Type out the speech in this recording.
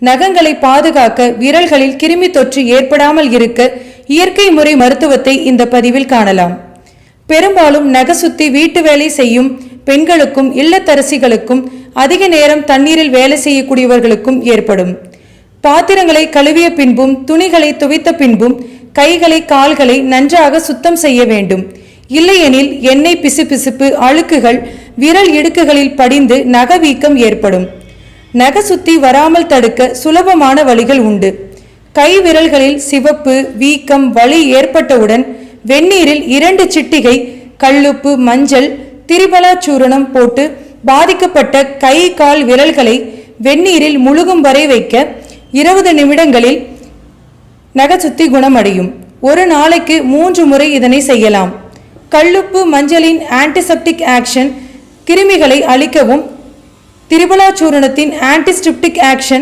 நகங்களை பாதுகாக்க விரல்களில் கிருமி தொற்று ஏற்படாமல் இருக்க இயற்கை முறை மருத்துவத்தை இந்த பதிவில் காணலாம். பெரும்பாலும் நகசுத்தி வீட்டு வேலை செய்யும் பெண்களுக்கும் இல்லத்தரசிகளுக்கும் அதிக நேரம் தண்ணீரில் வேலை செய்யக்கூடியவர்களுக்கும் ஏற்படும். பாத்திரங்களை கழுவிய பின்பும் துணிகளை துவைத்த பின்பும் கைகளை கால்களை நன்றாக சுத்தம் செய்ய வேண்டும். இல்லையெனில் எண்ணெய் பிசுபிசுப்பு அழுக்குகள் விரல் இடுக்குகளில் படிந்து நகவீக்கம் ஏற்படும். நகை சுத்தி வராமல் தடுக்க சுலபமான வழிகள் உண்டு. கை விரல்களில் சிவப்பு வீக்கம் வலி ஏற்பட்டவுடன் வெந்நீரில் இரண்டு சிட்டிகை கல்லுப்பு மஞ்சள் திரிபலா சூரணம் போட்டு பாதிக்கப்பட்ட கை கால் விரல்களை வெந்நீரில் முழுகும் வரை வைக்க இருபது நிமிடங்களில் நகச்சுத்தி குணமடையும். ஒரு நாளைக்கு மூன்று முறை இதனை செய்யலாம். கல்லுப்பு மஞ்சளின் ஆன்டிசெப்டிக் ஆக்ஷன் கிருமிகளை அழிக்கவும் തിരുവിള ചൂർണത്തിൻ ആന്റിസ്റ്റിപ്റ്റിക് ആക്ഷൻ